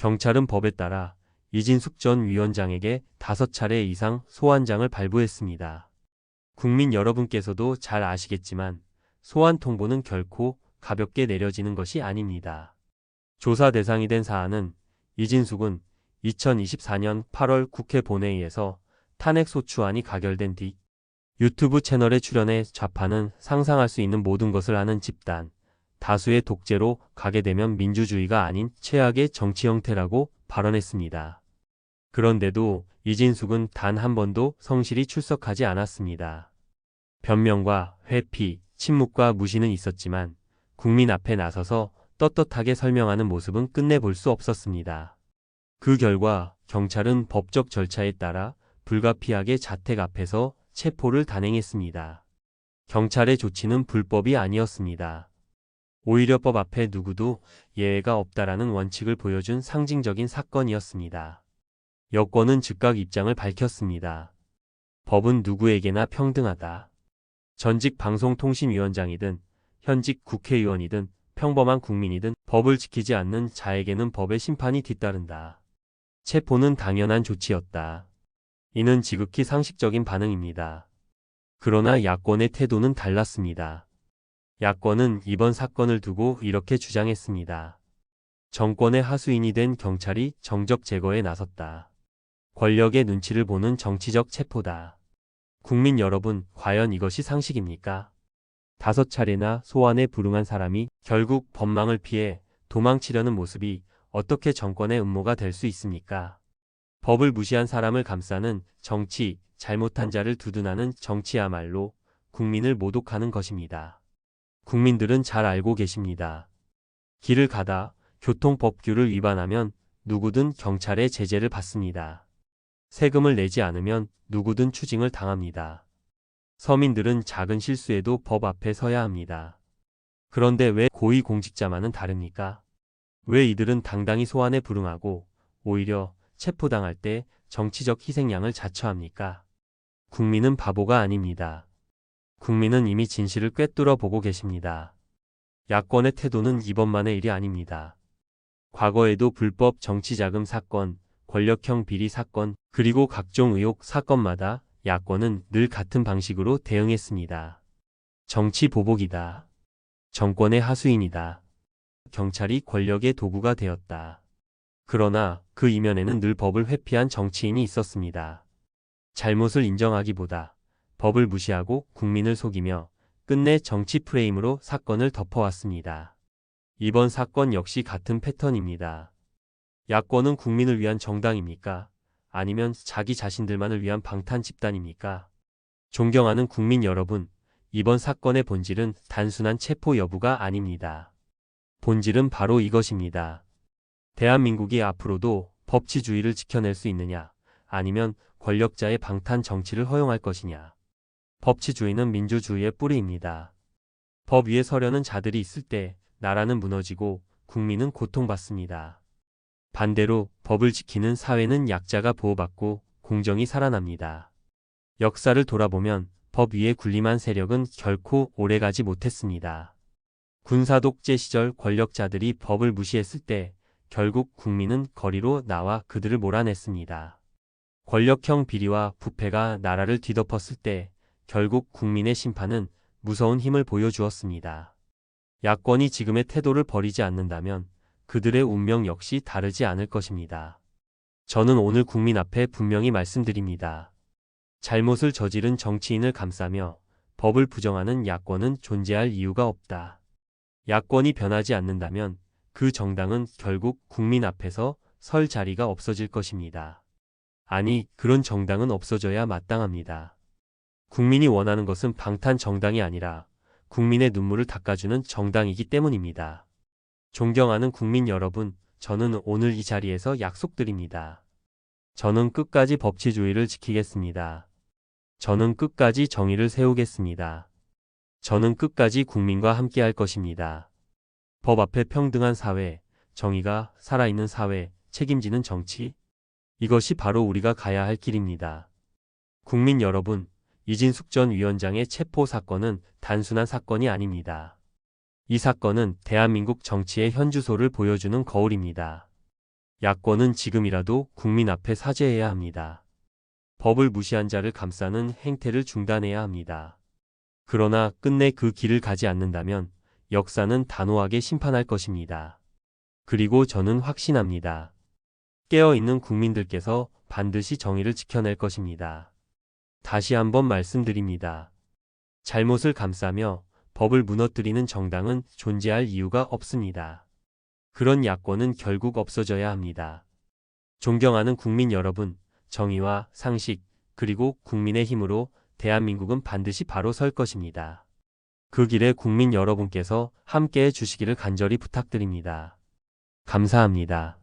경찰은 법에 따라 이진숙 전 위원장에게 다섯 차례 이상 소환장을 발부했습니다. 국민 여러분께서도 잘 아시겠지만 소환 통보는 결코 가볍게 내려지는 것이 아닙니다. 조사 대상이 된 사안은 이진숙은 2024년 8월 국회 본회의에서 탄핵소추안이 가결된 뒤 유튜브 채널에 출연해 좌파는 상상할 수 있는 모든 것을 아는 집단, 다수의 독재로 가게 되면 민주주의가 아닌 최악의 정치 형태라고 발언했습니다. 그런데도 이진숙은 단 한 번도 성실히 출석하지 않았습니다. 변명과 회피, 침묵과 무시는 있었지만 국민 앞에 나서서 떳떳하게 설명하는 모습은 끝내 볼 수 없었습니다. 그 결과 경찰은 법적 절차에 따라 불가피하게 자택 앞에서 체포를 단행했습니다. 경찰의 조치는 불법이 아니었습니다. 오히려 법 앞에 누구도 예외가 없다라는 원칙을 보여준 상징적인 사건이었습니다. 여권은 즉각 입장을 밝혔습니다. 법은 누구에게나 평등하다. 전직 방송통신위원장이든 현직 국회의원이든 평범한 국민이든 법을 지키지 않는 자에게는 법의 심판이 뒤따른다. 체포는 당연한 조치였다. 이는 지극히 상식적인 반응입니다. 그러나 야권의 태도는 달랐습니다. 야권은 이번 사건을 두고 이렇게 주장했습니다. 정권의 하수인이 된 경찰이 정적 제거에 나섰다. 권력의 눈치를 보는 정치적 체포다. 국민 여러분, 과연 이것이 상식입니까? 다섯 차례나 소환에 불응한 사람이 결국 법망을 피해 도망치려는 모습이 어떻게 정권의 음모가 될 수 있습니까? 법을 무시한 사람을 감싸는 정치, 잘못한 자를 두둔하는 정치야말로 국민을 모독하는 것입니다. 국민들은 잘 알고 계십니다. 길을 가다 교통법규를 위반하면 누구든 경찰의 제재를 받습니다. 세금을 내지 않으면 누구든 추징을 당합니다. 서민들은 작은 실수에도 법 앞에 서야 합니다. 그런데 왜 고위공직자만은 다릅니까? 왜 이들은 당당히 소환에 불응하고 오히려 체포당할 때 정치적 희생양을 자처합니까? 국민은 바보가 아닙니다. 국민은 이미 진실을 꿰뚫어 보고 계십니다. 야권의 태도는 이번만의 일이 아닙니다. 과거에도 불법 정치자금 사건, 권력형 비리 사건, 그리고 각종 의혹 사건마다 야권은 늘 같은 방식으로 대응했습니다. 정치 보복이다. 정권의 하수인이다. 경찰이 권력의 도구가 되었다. 그러나 그 이면에는 늘 법을 회피한 정치인이 있었습니다. 잘못을 인정하기보다 법을 무시하고 국민을 속이며 끝내 정치 프레임으로 사건을 덮어왔습니다. 이번 사건 역시 같은 패턴입니다. 야권은 국민을 위한 정당입니까? 아니면 자기 자신들만을 위한 방탄 집단입니까? 존경하는 국민 여러분, 이번 사건의 본질은 단순한 체포 여부가 아닙니다. 본질은 바로 이것입니다. 대한민국이 앞으로도 법치주의를 지켜낼 수 있느냐, 아니면 권력자의 방탄 정치를 허용할 것이냐. 법치주의는 민주주의의 뿌리입니다. 법 위에 서려는 자들이 있을 때 나라는 무너지고 국민은 고통받습니다. 반대로 법을 지키는 사회는 약자가 보호받고 공정이 살아납니다. 역사를 돌아보면 법 위에 군림한 세력은 결코 오래가지 못했습니다. 군사독재 시절 권력자들이 법을 무시했을 때 결국 국민은 거리로 나와 그들을 몰아냈습니다. 권력형 비리와 부패가 나라를 뒤덮었을 때 결국 국민의 심판은 무서운 힘을 보여주었습니다. 야권이 지금의 태도를 버리지 않는다면 그들의 운명 역시 다르지 않을 것입니다. 저는 오늘 국민 앞에 분명히 말씀드립니다. 잘못을 저지른 정치인을 감싸며 법을 부정하는 야권은 존재할 이유가 없다. 야권이 변하지 않는다면 그 정당은 결국 국민 앞에서 설 자리가 없어질 것입니다. 아니, 그런 정당은 없어져야 마땅합니다. 국민이 원하는 것은 방탄 정당이 아니라 국민의 눈물을 닦아주는 정당이기 때문입니다. 존경하는 국민 여러분, 저는 오늘 이 자리에서 약속드립니다. 저는 끝까지 법치주의를 지키겠습니다. 저는 끝까지 정의를 세우겠습니다. 저는 끝까지 국민과 함께 할 것입니다. 법 앞에 평등한 사회, 정의가 살아있는 사회, 책임지는 정치. 이것이 바로 우리가 가야 할 길입니다. 국민 여러분, 이진숙 전 위원장의 체포 사건은 단순한 사건이 아닙니다. 이 사건은 대한민국 정치의 현주소를 보여주는 거울입니다. 야권은 지금이라도 국민 앞에 사죄해야 합니다. 법을 무시한 자를 감싸는 행태를 중단해야 합니다. 그러나 끝내 그 길을 가지 않는다면 역사는 단호하게 심판할 것입니다. 그리고 저는 확신합니다. 깨어있는 국민들께서 반드시 정의를 지켜낼 것입니다. 다시 한번 말씀드립니다. 잘못을 감싸며 법을 무너뜨리는 정당은 존재할 이유가 없습니다. 그런 야권은 결국 없어져야 합니다. 존경하는 국민 여러분, 정의와 상식, 그리고 국민의 힘으로 대한민국은 반드시 바로 설 것입니다. 그 길에 국민 여러분께서 함께 해 주시기를 간절히 부탁드립니다. 감사합니다.